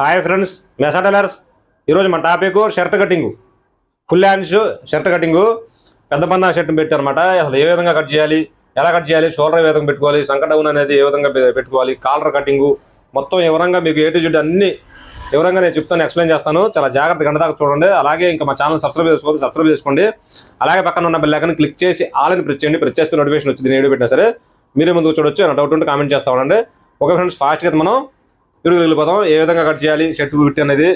Hi friends మెసాటైలర్స్ ఈరోజు మన topic shirt cutting full hands shirt cutting పెద్ద పన్న షర్ట్ పెట్టారనమాట అసలు ఏ విధంగా కట్ చేయాలి? ఎలా కట్ చేయాలి? షోల్డర్ ఏ విధంగా పెట్టుకోవాలి? సంక డౌన్ అనేది ఏ విధంగా పెట్టుకోవాలి? కాలర్ కటింగ్ మొత్తం వివరంగా మీకు ఏ టు జెడ్ అన్ని వివరంగా నేను చెప్తాను ఎక్స్ప్లెయిన్ చేస్తాను. చాలా జాగ్రత్త గంట దాకా చూడండి. అలాగే ఇంకా మా ఛానల్ సబ్స్క్రైబ్ చేసుకోవాలి సబ్స్క్రైబ్ చేసుకోండి. అలాగే పక్కన ఉన్న బెల్ క్లిక్ చేసి ఆల్ అని ప్రెస్ చేయండి. ప్రెస్ చేస్తే నోటిఫికేషన్ వచ్చింది నేను పెట్టినా సరే. మీరే ముందుకు చూడొచ్చు ఏమైనా డౌట్ ఉంటే కామెంట్ చేస్తా ఉండండి. ఓకే ఫ్రెండ్స్ ఫాస్ట్గా మనం ఇరుగులు వెళ్ళిపోదాం ఏ విధంగా కట్ చేయాలి షర్ట్ బిట్ అనేది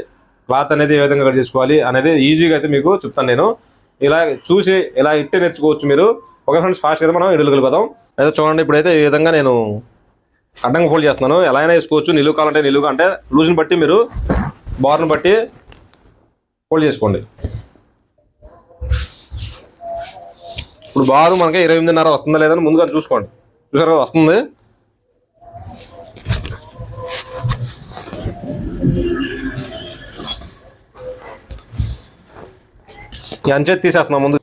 క్లాత్ అనేది ఏ విధంగా కట్ చేసుకోవాలి అనేది ఈజీగా అయితే మీకు చెప్తాను నేను. ఇలా చూసి ఇలా ఇట్టే నేర్చుకోవచ్చు మీరు. ఓకే ఫ్రెండ్స్ ఫాస్ట్గా అయితే మనం ఇడుగులు వెళ్ళిపోదాం అయితే చూడండి ఇప్పుడైతే ఈ విధంగా నేను అడ్డంగా ఫోల్డ్ చేస్తున్నాను. ఎలా అయినా వేసుకోవచ్చు. నిలువు కావాలంటే నిలువుగా అంటే లూజ్ని బట్టి మీరు బార్ను బట్టి ఫోల్డ్ చేసుకోండి. ఇప్పుడు బారు మనకి ఇరవై ఎనిమిదిన్నర వస్తుందా లేదని ముందుగా చూసుకోండి. చూసారా వస్తుంది. ఈ అంచె ముందు.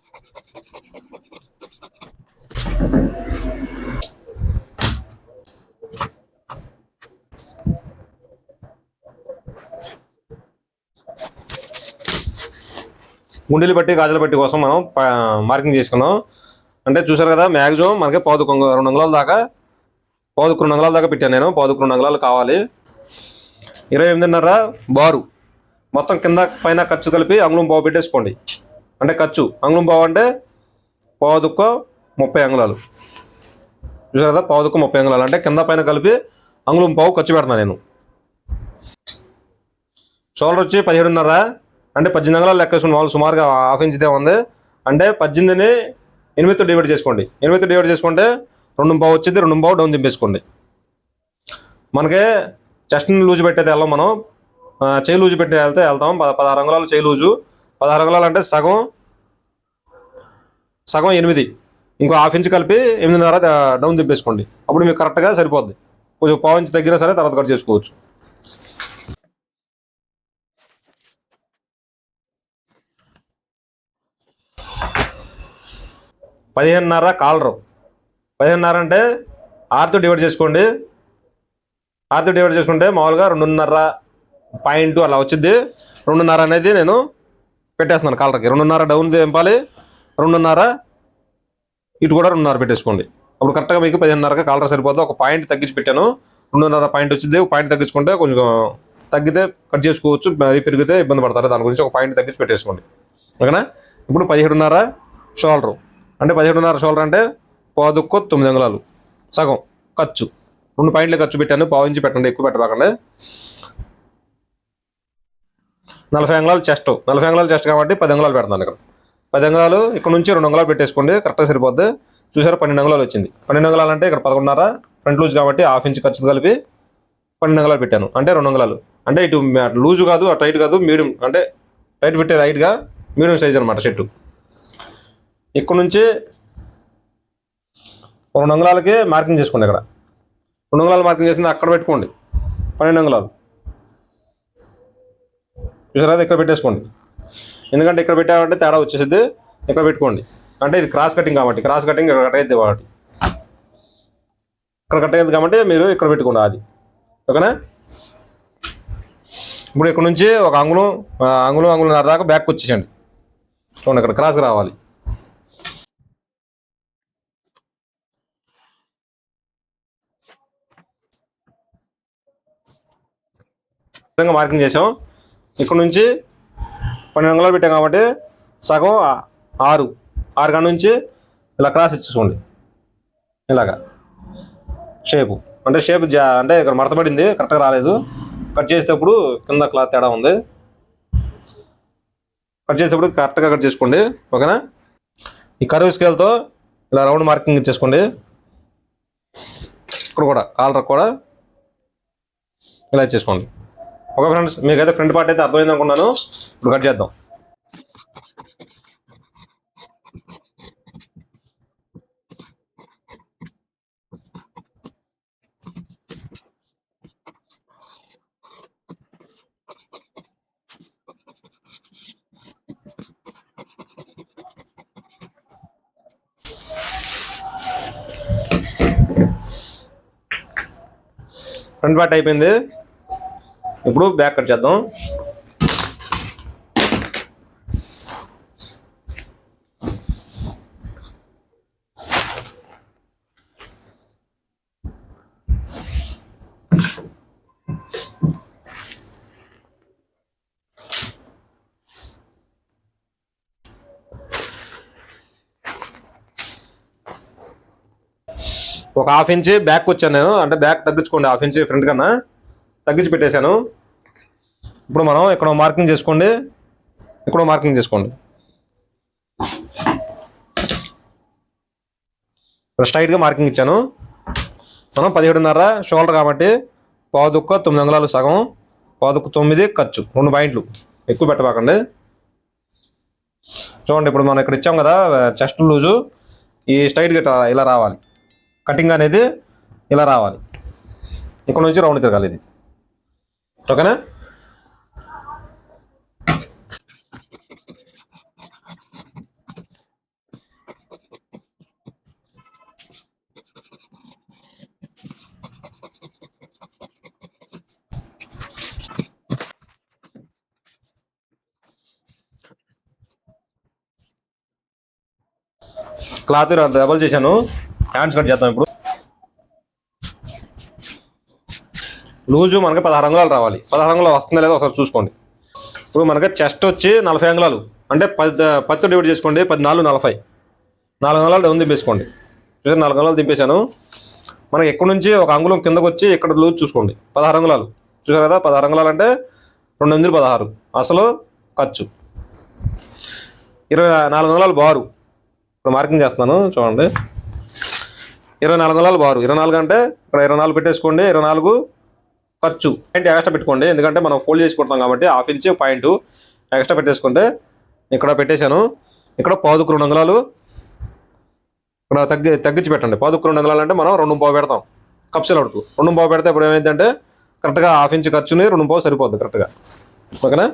గుండెలు బట్టి గాజుల బట్టి కోసం మనం మార్కింగ్ చేసుకున్నాం. అంటే చూసారు కదా మ్యాక్సిమం మనకి పాదుకు రెండు అంగుళాల దాకా పాదుకు రెండు అంగుళాల దాకా పెట్టాను నేను. పాదుకు రెండు అంగుళాలు కావాలి. ఇరవై ఎనిమిదిన్నర బారు. మొత్తం కింద పైన ఖర్చు కలిపి అంగుళం బాగు పెట్టేసుకోండి. అంటే ఖర్చు. అంగుళం పావు అంటే పావుదుక్క ముప్పై అంగుళాలు. చూసారు కదా? పావుదుక్క ముప్పై అంగుళాలు. అంటే కింద పైన కలిపి అంగుళం పావు ఖర్చు పెడతాను నేను. షోల్డర్ వచ్చి పదిహేడున్నర. అంటే పద్దెనిమిది అంగుళాలు లెక్కేసుకుని వాళ్ళు సుమారుగా హాఫ్ ఇంచ్దే ఉంది. అంటే పద్దెనిమిదిని ఎనిమిదితో డివైడ్ చేసుకోండి. ఎనిమిదితో డివైడ్ చేసుకుంటే రెండు పావు వచ్చింది రెండు పావు డౌన్ దింపేసుకోండి. మనకి చెస్ట్ని లూజ్ పెట్టేది వెళ్ళాం మనం. చేయి లూజు పెట్టి వెళ్తే వెళ్తాం. పద పదహారు అంగుళాలు చేయి లూజు పదహారు అంగుళాలు అంటే సగం సగం ఎనిమిది. ఇంకో హాఫ్ ఇంచ్ కలిపి ఎనిమిదిన్నర డౌన్ దింపేసుకోండి. అప్పుడు మీకు కరెక్ట్గా సరిపోద్ది. కొంచెం పావు ఇంచ్ తగ్గినా సరే తర్వాత కట్ చేసుకోవచ్చు. పదిహేనున్నర కాలరు. పదిహేనున్నర అంటే ఆరుతో డివైడ్ చేసుకోండి. ఆరుతో డివైడ్ చేసుకుంటే మామూలుగా రెండున్నర పాయింట్ అలా వచ్చింది రెండున్నర అనేది నేను పెట్టేస్తున్నాను కాలర్కి. రెండున్నర డౌన్ దింపాలి. రెండున్నర ఇటు కూడా రెండున్నర పెట్టేసుకోండి. అప్పుడు కరెక్ట్గా మీకు పదిహేనున్నరగా కాలర సరిపోతుంది ఒక పాయింట్ తగ్గించి పెట్టాను. రెండున్నర పాయింట్ వచ్చింది. ఒక పాయింట్ తగ్గించుకుంటే కొంచెం తగ్గితే కట్ చేసుకోవచ్చు. మరీ పెరిగితే ఇబ్బంది పడతారు. దాని గురించి ఒక పాయింట్ తగ్గించి పెట్టేసుకోండి. ఓకేనా? ఇప్పుడు పదిహేడున్నర షోల్డరు. అంటే పదిహేడున్నర షోల్డర్ అంటే పాదుక్కు తొమ్మిది అంగుళాలు. సగం ఖర్చు. రెండు పాయింట్లు ఖర్చు పెట్టాను. పావు ఇంచి పెట్టండి ఎక్కువ పెట్టబాకండి. నలభై అంగుళాలు చెస్ట్. నలభై అంగుళాలు చెస్ట్ కాబట్టి పది అంగుళాలు పెడతాను ఇక్కడ. పది అంగుళాలు ఇక్కడ నుంచి రెండు అంగళాలు పెట్టేసుకోండి కరెక్ట్గా సరిపోద్ది. చూసారు పన్నెండు అంగళాలు వచ్చింది. పన్నెండు అంగళాలు అంటే ఇక్కడ పదకొండున్నర ఫ్రంట్ లూజ్ కాబట్టి హాఫ్ ఇంచ్ ఖర్చు కలిపి పన్నెండు అంగళాలు పెట్టాను. అంటే రెండు అంగళాలు. అంటే ఇటు లూజు కాదు అటు టైట్ కాదు మీడియం అంటే టైట్ పెట్టే రైట్గా మీడియం సైజ్ అనమాట చెట్టు ఇక్కడ నుంచి రెండు అంగుళాలకి మార్కింగ్ చేసుకోండి ఇక్కడ. రెండు అంగుళాలు మార్కింగ్ చేసింది అక్కడ పెట్టుకోండి. పన్నెండు అంగుళాలు. చూసారా ఇక్కడ పెట్టేసుకోండి. ఎందుకంటే ఇక్కడ పెట్టామంటే తేడా వచ్చేసింది ఇక్కడ పెట్టుకోండి. అంటే ఇది క్రాస్ కటింగ్ కాబట్టి క్రాస్ కటింగ్ ఇక్కడ కట్ అయ్యింది కాబట్టి. ఇక్కడ కట్ అయింది కాబట్టి మీరు ఇక్కడ పెట్టుకోండి అది. ఓకేనా? ఇప్పుడు ఇక్కడ నుంచి ఒక అంగుళం అంగుళం అంగుళం దాకా బ్యాక్ వచ్చేసండి. చూడండి ఇక్కడ క్రాస్కి రావాలి. విధంగా మార్కింగ్ చేసాం. ఇక్కడ నుంచి పన్నెండు అంగుళాలు పెట్టాం కాబట్టి సగం ఆరు. ఆరు కాడ నుంచి ఇలా క్రాస్ ఇచ్చేసుకోండి. ఇలాగా. షేపు అంటే షేప్ జా అంటే ఇక్కడ మడతపడింది కరెక్ట్గా రాలేదు. కట్ చేసేటప్పుడు కింద క్లాత్ తేడా ఉంది. కట్ చేసేటప్పుడు కరెక్ట్గా కట్ చేసుకోండి. ఓకేనా? ఈ కరువు స్కేల్తో ఇలా రౌండ్ మార్కింగ్ ఇచ్చేసుకోండి. ఇక్కడ కూడా కాలర్ కూడా ఇలా ఇచ్చేసుకోండి. ఓకే ఫ్రెండ్స్ మీకైతే ఫ్రంట్ పార్ట్ అయితే అర్థమైంది అనుకున్నాను. ఇప్పుడు కట్ చేద్దాం. ఫ్రంట్ పార్ట్ అయిపోయింది. ఇప్పుడు బ్యాక్ కట్ చేద్దాం. ఒక హాఫ్ ఇంచ్ బ్యాక్ వచ్చాను నేను. అంటే బ్యాక్ తగ్గించుకోండి హాఫ్ ఇంచ్ ఫ్రంట్ కన్నా. తగ్గించి పెట్టేశాను. ఇప్పుడు మనం ఇక్కడ మార్కింగ్ చేసుకోండి. ఇక్కడ మార్కింగ్ చేసుకోండి. స్ట్రైట్గా మార్కింగ్ ఇచ్చాను. మనం పదిహేడున్నర షోల్డర్ కాబట్టి పాదుక్క తొమ్మిది అంగుళాలు సగం పాదుక్క తొమ్మిది ఖర్చు రెండు పాయింట్లు. ఎక్కువ పెట్టబాకండి. చూడండి ఇప్పుడు మనం ఇక్కడ ఇచ్చాం కదా చెస్ట్ లూజు ఈ స్ట్రైట్గా ఇలా రావాలి. కటింగ్ అనేది ఇలా రావాలి. ఇక్కడ నుంచి రౌండ్ తిరగాలి ఇది. ఓకేనా క్లాత్ డబల్ చేశాను. హ్యాండ్స్ కట్ చేద్దాం ఇప్పుడు. లూజు మనకి పదహారు అంగుళాలు రావాలి. పదహారు అంగుళాలు వస్తుందా లేదో ఒకసారి చూసుకోండి. ఇప్పుడు మనకి చెస్ట్ వచ్చి నలభై అంగుళాలు. అంటే పది పత్తి డివైడ్ చేసుకోండి. పది నాలుగు నలభై. నాలుగు అంగుళాలు డౌన్ దింపేసుకోండి. చూసారు నాలుగు అంగుళాలు దింపేశాను. మనకి ఎక్కడి నుంచి ఒక అంగుళం కిందకు వచ్చి ఇక్కడ లూజ్ చూసుకోండి. పదహారు అంగుళాలు. చూసారు కదా? పదహారు అంగుళాలు అంటే రెండు వందలు పదహారు. అసలు ఖర్చు. ఇరవై నాలుగు అంగుళాలు బారు. ఇప్పుడు మార్కింగ్ చేస్తున్నాను చూడండి. ఇరవై నాలుగు వందల బారు. ఇరవై నాలుగు అంటే ఇక్కడ ఇరవై నాలుగు పెట్టేసుకోండి ఇరవై నాలుగు ఖర్చు. పాయింట్ ఎక్స్ట్రా పెట్టుకోండి ఎందుకంటే మనం ఫోల్డ్ చేసి కొడతాం కాబట్టి హాఫ్ ఇంచ్ పాయింట్ ఎక్స్ట్రా పెట్టేసుకుంటే ఇక్కడ పెట్టేశాను. ఇక్కడ పాదుకు రెండు అంగుళాలు ఇక్కడ తగ్గి తగ్గించి పెట్టండి. పాదుకు రెండు అంగుళాలు అంటే మనం రెండు పావు పెడతాం. కప్సెల్ వరకు రెండు పావు పెడితే ఇప్పుడు ఏమైందంటే కరెక్ట్గా హాఫ్ ఇంచ్ ఖర్చుని రెండు పావు సరిపోద్ది కరెక్ట్గా ఓకేనా?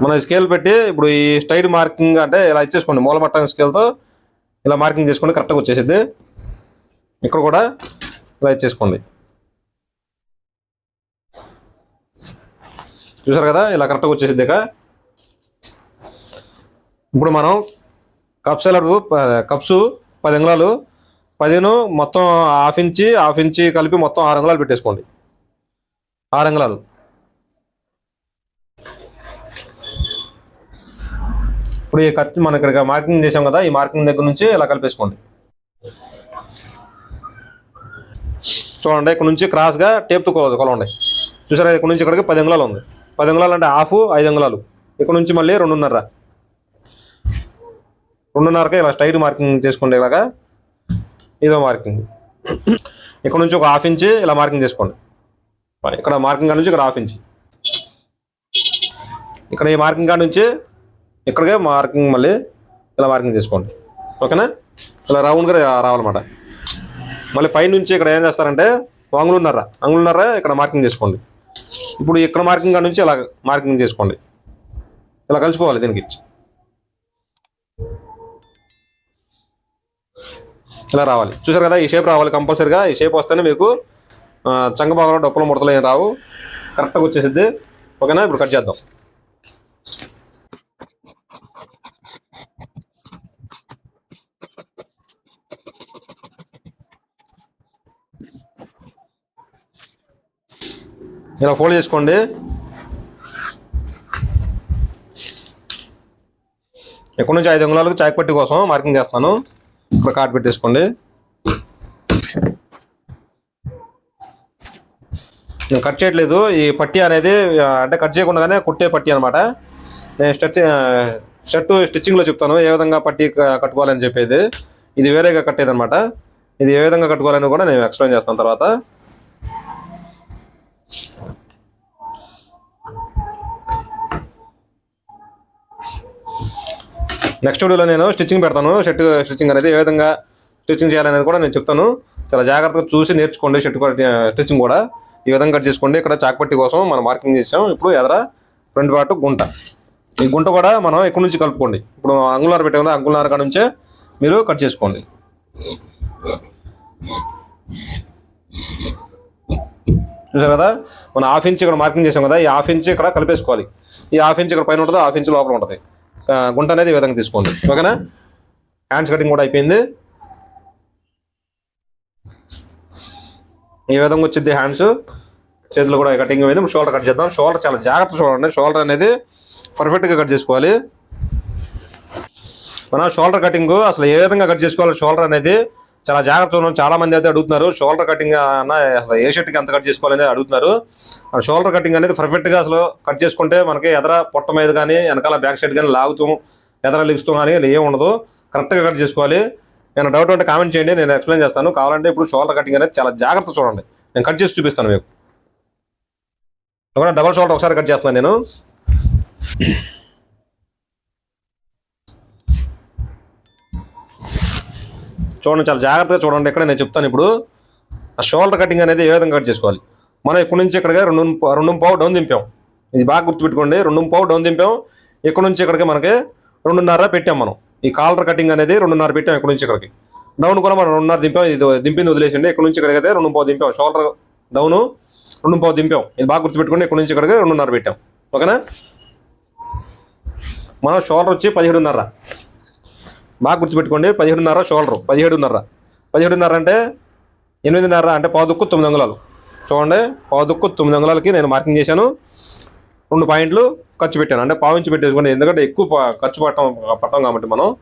మనం స్కేల్ పెట్టి ఇప్పుడు ఈ స్టైల్ మార్కింగ్ అంటే ఇలా ఇచ్చేసుకోండి మూలమట్టం స్కేల్తో ఇలా మార్కింగ్ చేసుకోండి కరెక్ట్గా వచ్చేసిద్ది. ఇక్కడ కూడా ఇలా ఇచ్చేసుకోండి. చూసారు కదా ఇలా కరెక్ట్గా వచ్చేసిద్ది ఇక. ఇప్పుడు మనం కప్స్ ఎలాడు కప్స్ పది అంగుళాలు పదిను మొత్తం హాఫ్ ఇంచి హాఫ్ ఇంచి కలిపి మొత్తం ఆరు అంగుళాలు పెట్టేసుకోండి. ఆరు అంగుళాలు. ఇప్పుడు ఈ ఖర్చు మనం ఇక్కడ మార్కింగ్ చేసాం కదా ఈ మార్కింగ్ దగ్గర నుంచి ఇలా కలిపేసుకోండి. చూడండి ఇక్కడ నుంచి క్రాస్గా టేప్తో కొలండి చూసారా ఇక్కడ నుంచి ఇక్కడికి పది అంగుళాలు ఉంది. పది అంగుళాలు అంటే హాఫ్ ఐదు అంగుళాలు. ఇక్కడ నుంచి మళ్ళీ రెండున్నర. రెండున్నరకే ఇలా స్ట్రైట్ మార్కింగ్ చేసుకోండి ఇలాగా ఇదో మార్కింగ్ ఇక్కడ నుంచి ఒక హాఫ్ ఇంచ్ ఇలా మార్కింగ్ చేసుకోండి. ఇక్కడ మార్కింగ్ కాడ నుంచి ఇక్కడ హాఫ్ ఇంచ్ ఇక్కడ ఈ మార్కింగ్ కాడ నుంచి ఇక్కడికే మార్కింగ్ మళ్ళీ ఇలా మార్కింగ్ చేసుకోండి. ఓకేనా? ఇలా రౌండ్గా రావాలన్నమాట. మళ్ళీ పైనుంచి ఇక్కడ ఏం చేస్తారంటే అంగులున్నర అంగులున్నర ఇక్కడ మార్కింగ్ చేసుకోండి. ఇప్పుడు ఇక్కడ మార్కింగ్ కాడ నుంచి ఇలా మార్కింగ్ చేసుకోండి. ఇలా కలిసిపోవాలి దీనికి. ఇలా రావాలి. చూసారు కదా ఈ షేప్ రావాలి కంపల్సరీగా. ఈ షేప్ వస్తేనే మీకు చంగబాగలో డప్పులు ముడతలు ఏం రావు. కరెక్ట్గా వచ్చేసిద్ది. ఓకేనా? ఇప్పుడు కట్ చేద్దాం. ఇలా ఫోల్డ్ చేసుకోండి. ఎక్కడి నుంచి ఐదు అంగుళాలకు చాయ్ పట్టి కోసం మార్కింగ్ చేస్తాను ఇక్కడ కార్డ్ పెట్టేసుకోండి. నేను కట్ చేయట్లేదు. ఈ పట్టి అనేది అంటే కట్ చేయకుండానే కుట్టే పట్టి అనమాట నేను స్టచ్ షర్టు స్టిచ్చింగ్లో చెప్తాను. ఏ విధంగా పట్టి కట్టుకోవాలని చెప్పేది. ఇది వేరేగా కట్టేది అనమాట ఇది ఏ విధంగా కట్టుకోవాలని కూడా నేను ఎక్స్ప్లెయిన్ చేస్తాను తర్వాత. నెక్స్ట్ వీడియోలో నేను స్టిచ్చింగ్ పెడతాను. షర్ట్ స్టిచ్చింగ్ అనేది ఏ విధంగా స్టిచ్చింగ్ చేయాలనేది కూడా నేను చెప్తాను. చాలా జాగ్రత్తగా చూసి నేర్చుకోండి షర్ట్ స్టిచ్చింగ్ కూడా. ఈ విధంగా కట్ చేసుకోండి. ఇక్కడ చాక్పట్టి కోసం మనం మార్కింగ్ చేసాం. ఇప్పుడు ఎదర ఫ్రంట్ పాటు గుంట. ఈ గుంట కూడా మనం ఎక్కడి నుంచి కలుపుకోండి. ఇప్పుడు అంగుళార్ పెట్టే కదా అంగుళారు కాడ నుంచే మీరు కట్ చేసుకోండి. చూసారు కదా? మనం హాఫ్ ఇంచ్ ఇక్కడ మార్కింగ్ చేసాం కదా ఈ హాఫ్ ఇంచ్ ఇక్కడ కలిపేసుకోవాలి. ఈ హాఫ్ ఇంచ్ ఇక్కడ పైన ఉంటుంది హాఫ్ ఇంచ్ లోపల ఉంటుంది. గుంట అనేది ఈ విధంగా తీసుకోండి. ఓకేనా? హ్యాండ్స్ కటింగ్ కూడా అయిపోయింది. ఈ విధంగా వచ్చింది హ్యాండ్స్ చేతులు కూడా కటింగ్ అయింది షోల్డర్ కట్ చేద్దాం. షోల్డర్ చాలా జాగ్రత్త చూడండి. షోల్డర్ అనేది పర్ఫెక్ట్గా కట్ చేసుకోవాలి. మన షోల్డర్ కటింగ్ అసలు ఏ విధంగా కట్ చేసుకోవాలి? షోల్డర్ అనేది చాలా జాగ్రత్త ఉన్నాం. చాలా మంది అయితే అడుగుతున్నారు. షోల్డర్ కటింగ్ అన్న అసలు ఏ షర్ట్కి ఎంత కట్ చేసుకోవాలని అడుగుతున్నారు. ఆ షోల్డర్ కటింగ్ అనేది పర్ఫెక్ట్గా అసలు కట్ చేసుకుంటే మనకి ఎదర పొట్ట మీద కానీ వెనకాల బ్యాక్ సైడ్ కానీ లాగుతూ ఎదర లిగుస్తాం కానీ ఇలా ఏం ఉండదు. కరెక్ట్గా కట్ చేసుకోవాలి. నేను డౌట్ ఉంటే కామెంట్ చేయండి. నేను ఎక్స్ప్లెయిన్ చేస్తాను. కావాలంటే ఇప్పుడు షోల్డర్ కటింగ్ అనేది చాలా జాగ్రత్త చూడండి. నేను కట్ చేసి చూపిస్తాను మీకు. డబల్ షోల్డర్ ఒకసారి కట్ చేస్తున్నాను నేను. చూడండి చాలా జాగ్రత్తగా చూడండి. ఇక్కడ నేను చెప్తాను ఇప్పుడు. ఆ షోల్డర్ కటింగ్ అనేది ఏ విధంగా కట్ చేసుకోవాలి? మనం ఇక్కడ నుంచి ఇక్కడికి రెండు రెండు పావు డౌన్ దింపాం. ఇది బాగా గుర్తుపెట్టుకోండి. రెండు పావు డౌన్ దింపాం. ఇక్కడ నుంచి ఇక్కడికి మనకి రెండున్నర పెట్టాం మనం. ఈ కాలర్ కటింగ్ అనేది రెండున్నర పెట్టాం ఇక్కడ నుంచి ఇక్కడికి. డౌన్ కూడా మనం రెండున్నర దింపాం. ఇది దింపింది వదిలేసిండి. ఇక్కడ నుంచి ఇక్కడికి అయితే రెండు పావు దింపాం. షోల్డర్ డౌను రెండు పావు దింపాం. ఇది బాగా గుర్తుపెట్టుకోండి. ఇక్కడ నుంచి ఇక్కడికి రెండున్నర పెట్టాం. ఓకేనా? మనం షోల్డర్ వచ్చి పదిహేడున్నర. బాగా గుర్తుపెట్టుకోండి. పదిహేడున్నర షోల్డరు. పదిహేడున్నర. పదిహేడున్నర అంటే ఎనిమిదిన్నర అంటే పావుదుక్కు తొమ్మిది అంగుళాలు చూడండి పావుదుక్కు తొమ్మిది అంగుళాలకి నేను మార్కింగ్ చేశాను. రెండు పాయింట్లు ఖర్చు పెట్టాను. అంటే పావించి పెట్టేసుకోండి ఎందుకంటే ఎక్కువ ఖర్చు పట్టం పట్టం కాబట్టి మనం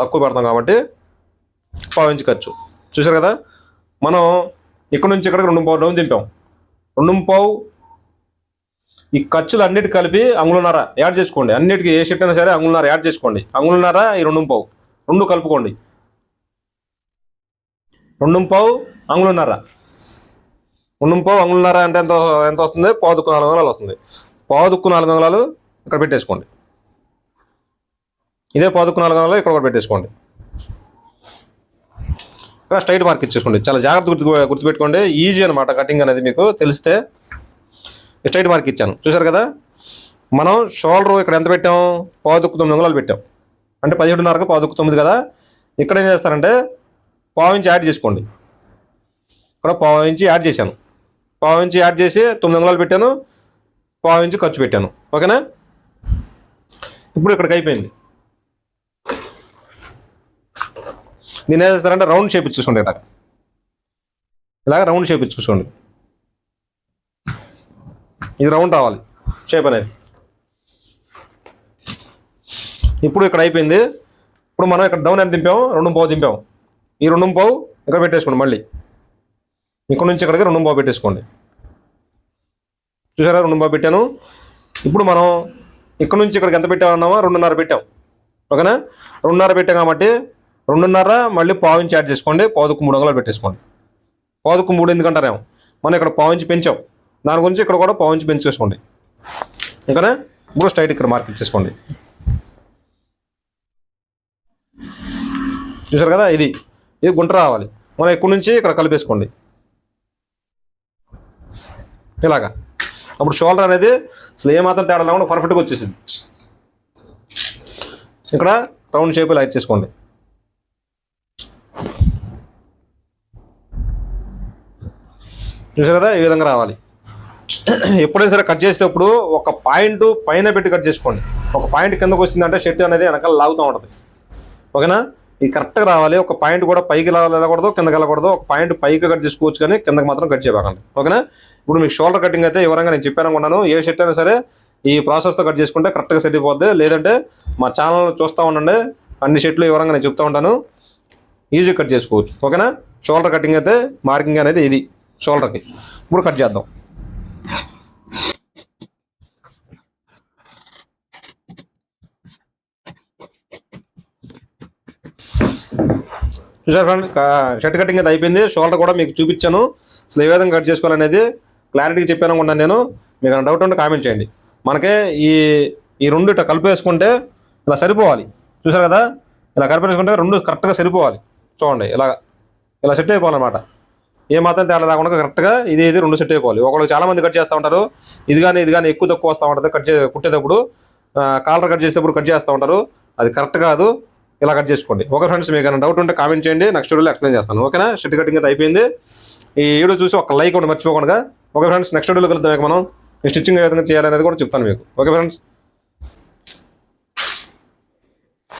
తక్కువ పెడతాం కాబట్టి పావించి ఖర్చు. చూసారు కదా? మనం ఇక్కడ నుంచి ఇక్కడికి రెండు పావు డౌన్ దింపాం. రెండు పావు ఈ ఖర్చులు అన్నిటి కలిపి అంగుళన్నర యాడ్ చేసుకోండి. అన్నిటికీ ఏ షర్ట్ అయినా సరే అంగుళన్నర యాడ్ చేసుకోండి. అంగుళన్నర ఈ రెండు పావు. రెండు కలుపుకోండి. రెండు పావు అంగులున్నర రెండు పావు అంగులున్నర అంటే ఎంత ఎంత వస్తుంది? పాదుకు నాలుగు అంగుళాలు వస్తుంది. పాదుకు నాలుగు అంగుళాలు ఇక్కడ పెట్టేసుకోండి. ఇదే పాదుకు నాలుగు అంగుళాలు ఇక్కడ కూడా పెట్టేసుకోండి. ఇక్కడ స్ట్రైట్ మార్క్ ఇచ్చేసుకోండి. చాలా జాగ్రత్త గుర్తు గుర్తుపెట్టుకోండి. ఈజీ అనమాట కటింగ్ అనేది మీకు తెలిస్తే. స్ట్రైట్ మార్క్ ఇచ్చాను. చూసారు కదా? మనం షోల్డర్ ఇక్కడ ఎంత పెట్టాం? పాదుకు తొమ్మిది అంగుళాలు పెట్టాం. అంటే పదిహేడున్నరకు పావుదుక్కు తొమ్మిది కదా? ఇక్కడ ఏం చేస్తారంటే పావు ఇంచి యాడ్ చేసుకోండి. ఇక్కడ పావు ఇంచి యాడ్ చేశాను. పావు ఇంచి యాడ్ చేసి తొమ్మిది అంగుళాలు పెట్టాను. పావు ఇంచి ఖర్చు పెట్టాను. ఓకేనా? ఇప్పుడు ఇక్కడికి అయిపోయింది. దీని ఏం చేస్తారంటే రౌండ్ షేప్ ఇచ్చేసుకోండి ఇలాగ. ఇలాగ రౌండ్ షేప్ ఇచ్చేసుకోండి. ఇది రౌండ్ రావాలి. షేప్ అనేది. ఇప్పుడు ఇక్కడ అయిపోయింది. ఇప్పుడు మనం ఇక్కడ డౌన్ ఎంత దింపాము? రెండు పావు దింపాము. ఈ రెండు పావు ఇక్కడ పెట్టేసుకోండి మళ్ళీ. ఇక్కడ నుంచి ఇక్కడికి రెండు పావు పెట్టేసుకోండి. చూసారా? రెండు పావు పెట్టాను. ఇప్పుడు మనం ఇక్కడ నుంచి ఇక్కడికి ఎంత పెట్టామన్నామా? రెండున్నర పెట్టాం. ఓకేనా? రెండున్నర పెట్టాం కాబట్టి రెండున్నర మళ్ళీ పావు నుంచి యాడ్ చేసుకోండి. పావుకు మూడు వందలు పెట్టేసుకోండి. పావుకు మూడు ఎందుకంటారేమో? మనం ఇక్కడ పావు ఇంచి పెంచాం. దాని గురించి ఇక్కడ కూడా పావు ఇంచి పెంచేసుకోండి. ఓకేనా? ఇప్పుడు స్ట్రైట్ ఇక్కడ మార్క్ ఇచ్చేసుకోండి. చూసారు కదా? ఇది. ఇది గుంట రావాలి. మనం ఇక్కడ నుంచి? ఇక్కడ కలిపేసుకోండి. ఇలాగా. అప్పుడు షోల్డర్ అనేది అసలు ఏమాత్రం తేడా లేకుండా పర్ఫెక్ట్గా వచ్చేసింది. ఇక్కడ రౌండ్ షేప్ ఇలా ఇచ్చేసుకోండి. చూసారు కదా? ఈ విధంగా రావాలి. ఎప్పుడైనా సరే కట్ చేసేటప్పుడు ఒక పాయింట్ పైన పెట్టి కట్ చేసుకోండి. ఒక పాయింట్ కిందకు వచ్చిందంటే షర్ట్ అనేది వెనకాల లాగుతూ ఉంటుంది. ఓకేనా? ఇది కరెక్ట్గా రావాలి. ఒక పాయింట్ కూడా పైకి వెళ్ళకూడదు కిందకి వెళ్ళకూడదు. ఒక పాయింట్ పైకి కట్ చేసుకోవచ్చు కానీ కిందకి మాత్రం కట్ చేయబాకండి. ఓకేనా? ఇప్పుడు మీకు షోల్డర్ కటింగ్ అయితే వివరంగా నేను చెప్పాను అనుకున్నాను ఏ షర్ట్ అయినా సరే ఈ ప్రాసెస్తో కట్ చేసుకుంటే కరెక్ట్గా సెట్ అయిపోద్ది. లేదంటే మా ఛానల్ చూస్తూ ఉండండి. అన్ని షర్ట్లు వివరంగా నేను చెప్తూ ఉంటాను. ఈజీ కట్ చేసుకోవచ్చు. ఓకేనా? షోల్డర్ కటింగ్ అయితే మార్కింగ్ అనేది ఇది. షోల్డర్కి ఇప్పుడు కట్ చేద్దాం. చూసారు ఫ్రెండ్ షర్ట్ కటింగ్ అది అయిపోయింది. షోల్డర్ కూడా మీకు చూపించాను. అసలు ఏ విధంగా కట్ చేసుకోవాలనేది క్లారిటీగా చెప్పాను అనుకున్నాను నేను. మీకు డౌట్ ఉంటే కామెంట్ చేయండి. మనకే ఈ ఈ రెండు ఇట్లా కలిపేసుకుంటే ఇలా సరిపోవాలి. చూసారు కదా? ఇలా కలిపేసుకుంటే రెండు కరెక్ట్గా సరిపోవాలి. చూడండి ఇలా ఇలా సెట్ అయిపోవాలన్నమాట. ఏ మాత్రం తేడా రాకుండా కరెక్ట్గా ఇది ఇది రెండు సెట్ అయిపోవాలి. ఒకళ్ళు చాలామంది కట్ చేస్తూ ఉంటారు. ఇది కానీ ఇది కానీ ఎక్కువ తక్కువ వస్తూ ఉంటుంది. కట్ చే కుట్టేటప్పుడు కాలర్ కట్ చేసేటప్పుడు కట్ చేస్తూ ఉంటారు. అది కరెక్ట్ కాదు. ఇలా కట్ చేసుకోండి. ఓకే ఫ్రెండ్స్ మీకు ఏమైనా డౌట్ ఉంటే కామెంట్ చేయండి. నెక్స్ట్ వీడియోలో ఎక్స్ప్లెయిన్ చేస్తాను. ఓకేనా? షర్ట్ కటింగ్ అయితే అయిపోయింది. ఈ వీడియో చూసి ఒక లైక్ ఒకటి మర్చిపోకుండా. ఓకే ఫ్రెండ్స్ నెక్స్ట్ వీడియోలో కలుద్దాం మనం. స్టిచ్చింగ్ ఏ విధంగా చేయాలనేది కూడా చెప్తాను మీకు. Okay friends